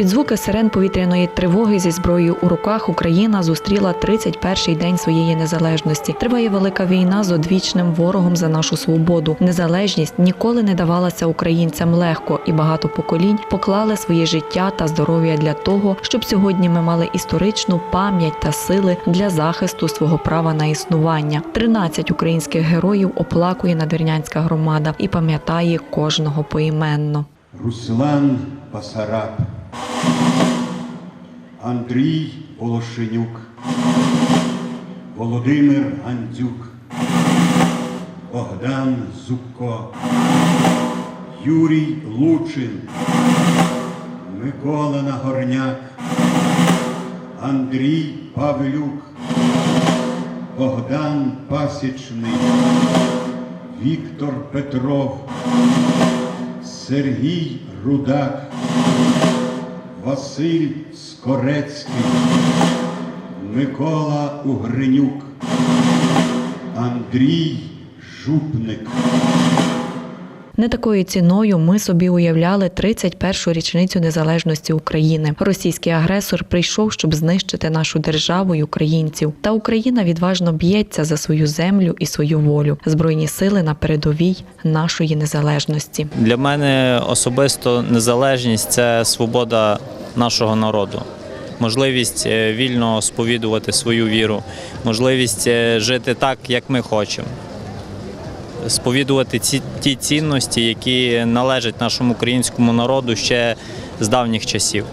Під звуки сирен повітряної тривоги зі зброєю у руках Україна зустріла 31-й день своєї незалежності. Триває велика війна з одвічним ворогом за нашу свободу. Незалежність ніколи не давалася українцям легко, і багато поколінь поклали своє життя та здоров'я для того, щоб сьогодні ми мали історичну пам'ять та сили для захисту свого права на існування. 13 українських героїв оплакує надвірнянська громада і пам'ятає кожного поіменно. Руслан Пасараб, Андрій Волошенюк, Володимир Гандзюк, Богдан Зубко, Юрій Лучин, Микола Нагорняк, Андрій Павлюк, Богдан Пасічний, Віктор Петров, Сергій Рудак, Василь Скорецький, Микола Угринюк, Андрій Жупник. Не такою ціною ми собі уявляли 31-шу річницю незалежності України. Російський агресор прийшов, щоб знищити нашу державу й українців. Та Україна відважно б'ється за свою землю і свою волю. Збройні сили на передовій нашої незалежності. Для мене особисто незалежність це свобода нашого народу. Можливість е, вільно сповідувати свою віру, можливість е, жити так, як ми хочемо, сповідувати ці ті цінності, які належать нашому українському народу ще з давніх часів.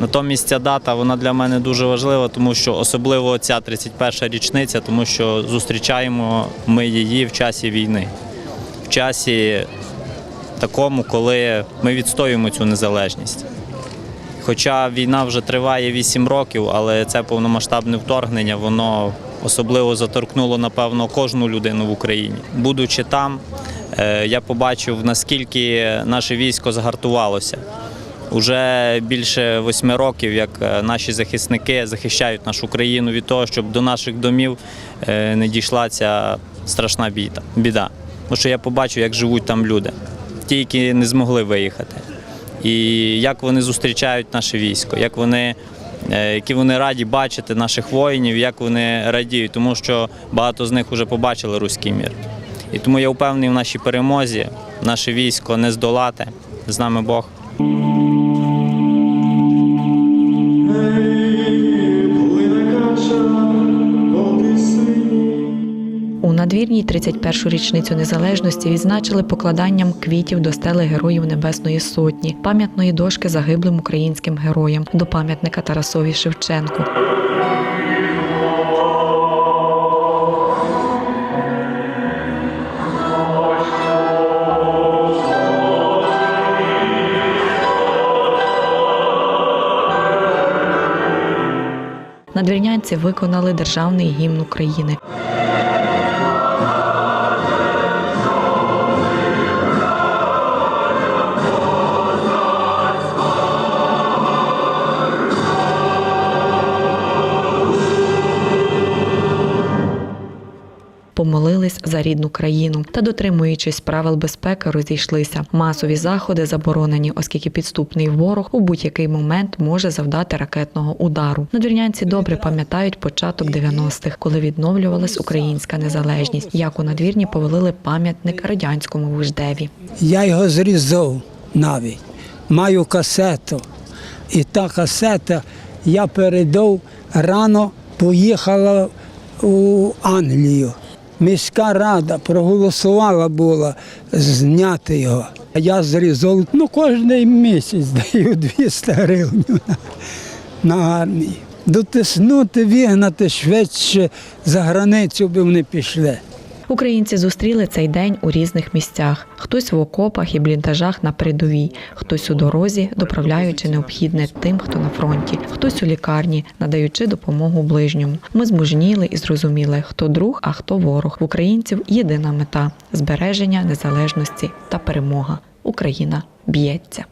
Натомість ця дата вона для мене дуже важлива, тому що особливо ця 31 річниця, тому що зустрічаємо ми її в часі війни, в часі такому, коли ми відстоюємо цю незалежність. Хоча війна вже триває 8 років, але це повномасштабне вторгнення, воно особливо заторкнуло, напевно, кожну людину в Україні. Будучи там, е, я побачив, наскільки наше військо згартувалося. Уже більше восьми років, як е, наші захисники захищають нашу країну від того, щоб до наших домів е, не дійшла ця страшна біда. Тому що я побачив, як живуть там люди, ті, які не змогли виїхати. І як вони зустрічають наше військо, як вони, які вони раді бачити наших воїнів, як вони радіють, тому що багато з них вже побачили руський мір. І тому я впевнений в нашій перемозі, наше військо не здолати. З нами Бог. Надвірній 31-шу річницю незалежності відзначили покладанням квітів до стели Героїв Небесної Сотні, пам'ятної дошки загиблим українським героям до пам'ятника Тарасові Шевченку. Надвірнянці виконали державний гімн України. За рідну країну та, дотримуючись правил безпеки, розійшлися. Масові заходи заборонені, оскільки підступний ворог у будь-який момент може завдати ракетного удару. Надвірнянці добре пам'ятають початок 90-х, коли відновлювалась українська незалежність. Як у надвірні повелили пам'ятник радянському вождеві. Я його зрізав навіть. Маю касету. І та касета я передав рано, поїхала у Англію. Міська рада проголосувала була зняти його. Я зрізав, ну кожен місяць даю 200 гривень на, армії. Дотиснути, вигнати швидше за границю би вони пішли. Українці зустріли цей день у різних місцях: хтось в окопах і бліндажах на передовій, хтось у дорозі, доправляючи необхідне тим, хто на фронті, хтось у лікарні, надаючи допомогу ближньому. Ми змужніли і зрозуміли, хто друг, а хто ворог. В українців єдина мета збереження незалежності та перемога. Україна б'ється.